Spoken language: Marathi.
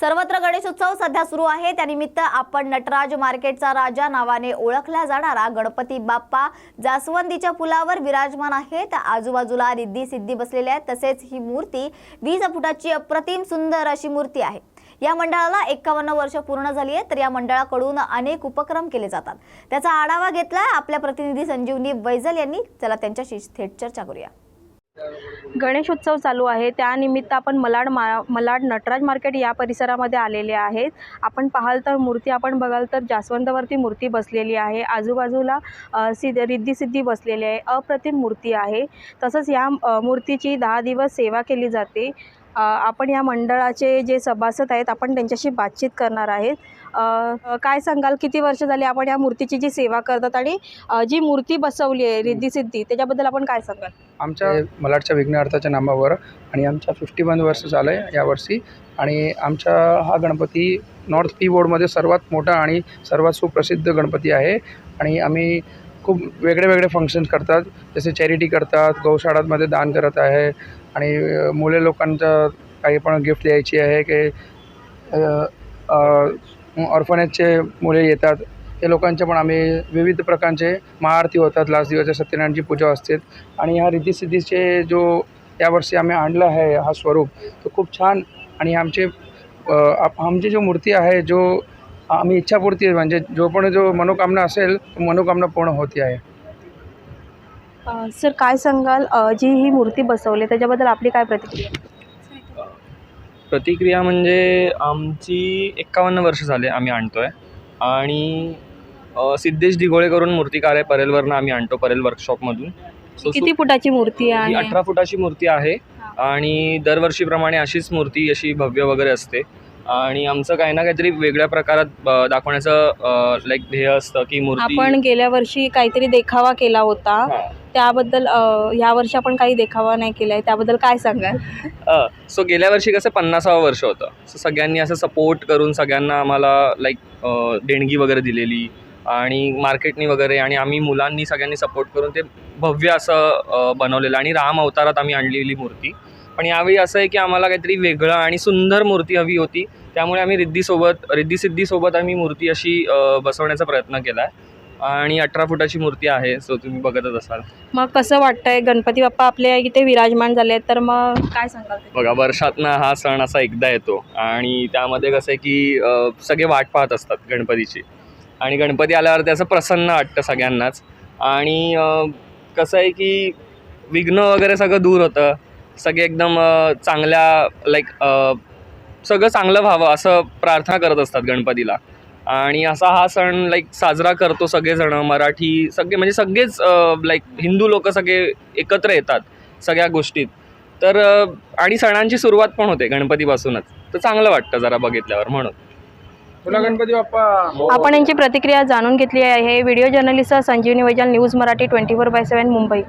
सर्वत्र गणेशोत्सव सध्या सुरू आहे. त्यानिमित्त आपण नटराज मार्केटचा राजा नावाने ओळखला जाणारा गणपती बाप्पा जास्वंदीच्या पुलावर विराजमान आहेत. आजूबाजूला रिद्धी सिद्धी बसलेल्या आहेत. तसेच ही मूर्ती वीस फुटाची अप्रतिम सुंदर अशी मूर्ती आहे. या मंडळाला एक्कावन्न वर्ष पूर्ण झाली आहेत. तर या मंडळाकडून अनेक उपक्रम केले जातात. त्याचा आढावा घेतलाय आपल्या प्रतिनिधी संजीवनी वैजल यांनी. चला त्यांच्याशी थेट चर्चा करूया. गणेशोत्सव चालू आहे. त्यानिमित्त आपण मलाड मा मलाड नटराज मार्केट या परिसरामध्ये आलेले आहेत. आपण पाहाल तर मूर्ती आपण बघाल तर जास्वंदवरती मूर्ती बसलेली आहे. आजूबाजूला सिद्ध रिद्धी बसलेली आहे. अप्रतिम मूर्ती आहे. तसंच या मूर्तीची दहा दिवस सेवा केली जाते. आपण या मंडळाचे जे सभासद आहेत आपण त्यांच्याशी बातचीत करणार आहेत. काय सांगाल? किती वर्ष झाली आपण या मूर्तीची जी सेवा करतात आणि जी मूर्ती बसवली आहे रिद्धी सिद्धी त्याच्याबद्दल आपण काय सांगाल? आमच्या मलाडच्या विघ्नार्थाच्या नामावर आणि आमच्या फिफ्टी वन वर्ष झालं आहे यावर्षी. आणि आमचा हा गणपती नॉर्थ पी बोर्डमध्ये सर्वात मोठा आणि सर्वात सुप्रसिद्ध गणपती आहे. आणि आम्ही खूप वेगळे वेगळे फंक्शन्स करतात. जसे चॅरिटी करतात गौशाळांमध्ये दान करत आहे. आणि मुले लोकांचं काही पण गिफ्ट द्यायची आहे की ऑर्फनेजचे मुले येतात. ते लोकांचे पण आम्ही विविध प्रकारचे महाआरती होतात. लास्ट दिवसाच्या सत्यनारायणची पूजा असते. आणि ह्या रिद्धिसिद्धीचे जो यावर्षी आम्ही आणलं आहे हा स्वरूप तो खूप छान आणि आमचे आप- आमची जो मूर्ती आहे जो आम्ही इच्छापूर्ती म्हणजे जो पण जो मनोकामना असेल तो मनोकामना पूर्ण होती आहे. सर काय सांगाल? जी ही मूर्ती बसवली त्याच्याबद्दल आपली काय प्रतिक्रिया? प्रतिक्रिया म्हणजे आमची एक्कावन्न वर्ष झाले आम्ही आणतो आहे आणि सिद्धेश दिघोळे करून मूर्तिकार आहे परेलवरनं आम्ही आणतो परेल वर्कशॉपमधून सो किती फुटाची मूर्ती ही आहे? अठरा फुटाची मूर्ती आहे आणि दरवर्षीप्रमाणे अशीच मूर्ती अशी भव्य वगैरे असते. आणि आमचं काही ना काहीतरी वेगळ्या प्रकारात दाखवण्याचं लाईक ध्येय असतं की मूर्ती आपण गेल्या वर्षी काहीतरी देखावा केला होता. हां. त्याबद्दल अ, या वर्षी आपण काही देखावा नाही केलाय. त्याबद्दल काय सांगाल? अ, सो गेल्या वर्षी कसं पन्नासावं वर्ष होतं. सो सगळ्यांनी असं सपोर्ट करून सगळ्यांना आम्हाला लाईक देणगी वगैरे दिलेली आणि मार्केटनी वगैरे आणि आम्ही मुलांनी सगळ्यांनी सपोर्ट करून ते भव्य असं अ, बनवलेलं आणि राम अवतारात आम्ही आणलेली मूर्ती. पण यावेळी असं आहे की आम्हाला काहीतरी वेगळं आणि सुंदर मूर्ती हवी होती. त्यामुळे आम्ही रिद्धीसोबत रिद्धिसिद्धीसोबत आम्ही मूर्ती अशी बसवण्याचा प्रयत्न केला आहे आणि अठरा फुटाची मूर्ती आहे सो तुम्ही बघतच असाल. मग कसं वाटतंय? गणपती बाप्पा आपल्या इथे विराजमान झाले तर मग काय सांगाल? बघा वर्षातनं हा सण असा एकदा येतो. आणि त्यामध्ये कसं आहे की सगळे वाट पाहत असतात गणपतीची. आणि गणपती आल्यावर त्याचं प्रसन्न वाटतं सगळ्यांनाच. आणि कसं आहे की विघ्न वगैरे सगळं दूर होतं. सगळे एकदम चांगल्या लाईक सगळं चांगलं व्हावं असं प्रार्थना करत असतात गणपतीला. आणि असा हा सण लाईक साजरा करतो सगळेजण मराठी सगळे म्हणजे सगळेच लाईक हिंदू लोक सगळे एकत्र येतात सगळ्या गोष्टीत. तर आणि सणांची सुरुवात पण होते गणपतीपासूनच. तर चांगलं वाटतं जरा बघितल्यावर म्हणून. तुला गणपती बाप्पा. आपण यांची प्रतिक्रिया जाणून घेतली आहे. Video journalist Sanjivani Vaijal news Marathi twenty four by seven Mumbai.